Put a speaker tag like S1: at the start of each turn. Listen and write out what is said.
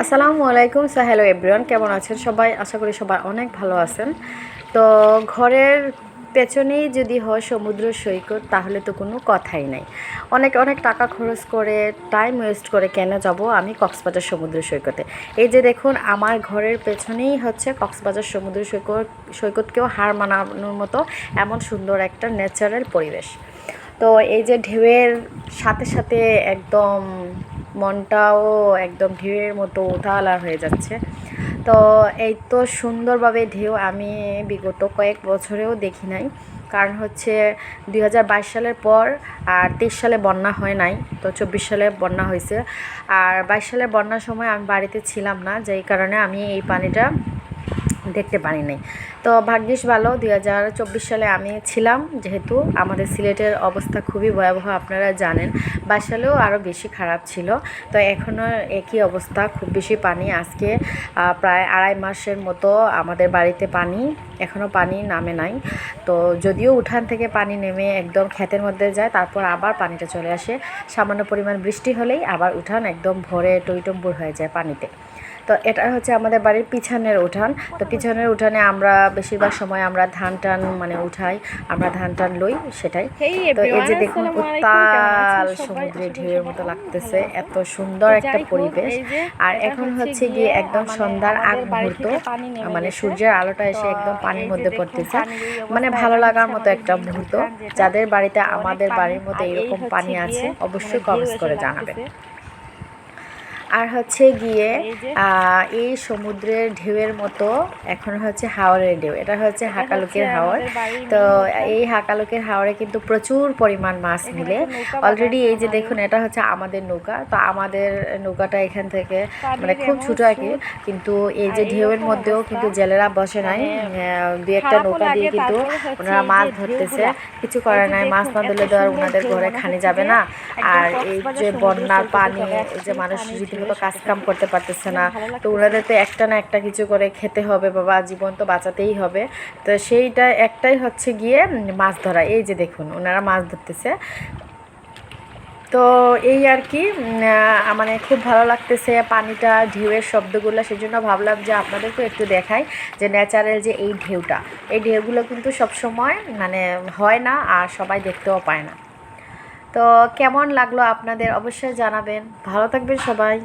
S1: আসসালামু আলাইকুম, so hello everyone, কেমন আছেন সবাই? আশা করি সবাই অনেক ভালো আছেন। তো ঘরের পেছনেই যদি হয় সমুদ্র সৈকত, তাহলে তো কোনো কথাই নাই। অনেক অনেক টাকা খরচ করে টাইম ওয়েস্ট করে কেন যাব আমি কক্সবাজার সমুদ্র সৈকতে? এই যে দেখুন, আমার ঘরের পেছনেই হচ্ছে কক্সবাজার সমুদ্র সৈকত, সৈকতকেও হার মানানোর মতো এমন সুন্দর একটা ন্যাচারাল পরিবেশ। তো এই যে ঢেউয়ের সাথে সাথে একদম মনটাও একদম ঢেউয়ের মতো উথালা হয়ে যাচ্ছে। তো এই তো সুন্দরভাবে ঢেউ আমি বিগত কয়েক বছরেও দেখি নাই। কারণ হচ্ছে দু হাজার বাইশ সালের পর আর তেইশ সালে বন্যা হয় নাই, তো চব্বিশ সালে বন্যা হয়েছে। আর বাইশ সালে বন্যার সময় আমি বাড়িতে ছিলাম না, যেই কারণে আমি এই পানিটা দেখতে পারি নাই। তো ভাগ্যিস ভালো, দুই হাজার চব্বিশ সালে আমি ছিলাম, যেহেতু আমাদের সিলেটের অবস্থা খুবই ভয়াবহ, আপনারা জানেন। বাইশ সালেও আরও বেশি খারাপ ছিল, তো এখনও একই অবস্থা, খুব বেশি পানি। আজকে প্রায় আড়াই মাসের মতো আমাদের বাড়িতে পানি এখনও পানি নামে নাই। তো যদিও উঠান থেকে পানি নেমে একদম ক্ষেতের মধ্যে যায়, তারপর আবার পানিটা চলে আসে। সামান্য পরিমাণ বৃষ্টি হলেই আবার উঠান একদম ভরে টইটম্বুর হয়ে যায় পানিতে। তো এটা হচ্ছে আমাদের বাড়ির পিছনের উঠান। তো পিছনের উঠানে আমরা বেশিরভাগ সময় আমরা ধান টান মানে উঠাই আমরা ধান টান লই সেটাই। তো এই যে দেখুন উত্তাল
S2: কেমন আছেন সবাই?
S1: সমুদ্রে ঢেউয়ের মতো লাগতেছে এত সুন্দর একটা পরিবেশ। আর এখন
S2: হচ্ছে
S1: গিয়ে একদম সন্ধ্যার আগ মুহূর্ত মানে সূর্যের আলোটা এসে একদম পানির মধ্যে পড়তেছে। মানে ভালো লাগার মতো একটা মুহূর্ত। যাদের বাড়িতে আমাদের বাড়ির মতো এরকম পানি আছে
S2: মানে
S1: অবশ্যই
S2: ঢেউ
S1: কমেন্টস করে জানাবেন। আর হচ্ছে গিয়ে
S2: এই
S1: সমুদ্রের ঢেউয়ের মতো এখন হচ্ছে হাওরের ঢেউ। এটা হচ্ছে হাকালুকের হাওর। তো এই হাকালুকের হাওড়ে কিন্তু প্রচুর পরিমাণ মাছ মিলে। অলরেডি এই যে দেখুন এটা হচ্ছে আমাদের নৌকা। তো আমাদের নৌকাটা এখান থেকে মানে খুব ছোট আর কি কিন্তু এই যে ঢেউয়ের মধ্যেও কিন্তু জেলেরা বসে নাই। দু একটা নৌকা দিয়ে কিন্তু ওনারা মাছ ধরতেছে। কিছু করার নাই মাছ না ধরলে তো আর ওনাদের ঘরে
S2: মনে
S1: খানি যাবে না। আর এই যে বন্যার পানি এই যে মানুষ
S2: পানির
S1: রীতিমতো কাজ কাম করতে পারতেছে না। তো ওনাদের তো একটা না একটা কিছু করে খেতে হবে বাবা জীবন তো বাঁচাতেই হবে। তো সেইটা একটাই হচ্ছে গিয়ে মাছ ধরা। এই যে দেখুন ওনারা মাছ ধরতেছে। তো এই আর কি মানে খুব ভালো লাগতেছে পানিটা ঢেউয়ের শব্দগুলো। সেই জন্য ভাবলাম যে আপনাদেরকেও একটু দেখাই যে ন্যাচারাল যে এই ঢেউটা। এই ঢেউগুলো কিন্তু সবসময় মানে হয় না আর সবাই দেখতেও পায় না। তো কেমন লাগল আপনাদের? অবশ্যই জানাবেন। ভালো থাকবেন সবাই।